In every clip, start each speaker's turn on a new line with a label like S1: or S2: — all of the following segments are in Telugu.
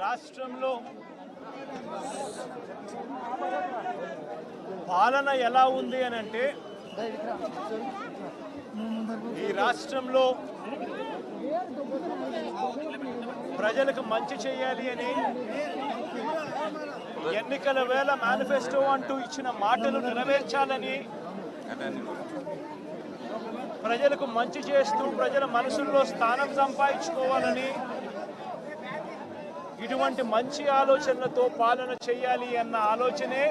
S1: రాష్ట్రంలో పాలన ఎలా ఉంది అని అంటే ఈ రాష్ట్రంలో ప్రజలకు మంచి చేయాలి అని ఎన్నికల వేళ మేనిఫెస్టో అంటూ ఇచ్చిన మాటలు నెరవేర్చాలని ప్రజలకు మంచి చేస్తూ ప్రజల మనసుల్లో స్థానం సంపాదించుకోవాలని ఇటువంటి మంచి ఆలోచనలతో పాలన చేయాలి అన్న ఆలోచనే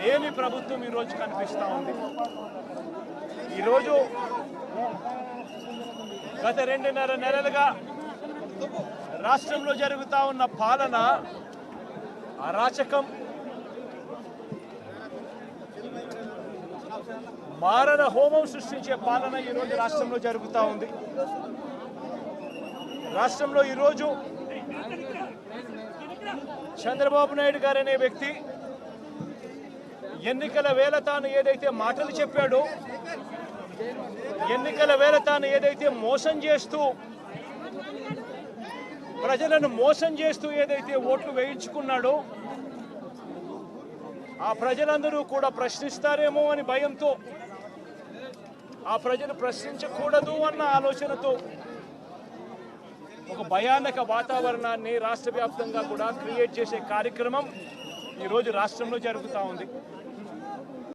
S1: లేని ప్రభుత్వం ఈరోజు కనిపిస్తూ ఉంది. ఈరోజు గత రెండున్నర నెలలుగా రాష్ట్రంలో జరుగుతూ ఉన్న పాలన అరాచకం మారణ హోమం సృష్టించే పాలన ఈరోజు రాష్ట్రంలో జరుగుతూ ఉంది. రాష్ట్రంలో ఈరోజు చంద్రబాబు నాయుడు గారు అనే వ్యక్తి ఎన్నికల వేళ తాను ఏదైతే మాటలు చెప్పాడో ఎన్నికల వేళ తాను ఏదైతే మోసం చేస్తూ ప్రజలను మోసం చేస్తూ ఏదైతే ఓట్లు వేయించుకున్నాడో ఆ ప్రజలందరూ కూడా ప్రశ్నిస్తారేమో అని భయంతో ఆ ప్రజలు ప్రశ్నించకూడదు అన్న ఆలోచనతో ఒక భయానక వాతావరణాన్ని రాష్ట్ర వ్యాప్తంగా కూడా క్రియేట్ చేసే కార్యక్రమం ఈరోజు రాష్ట్రంలో జరుగుతూ ఉంది.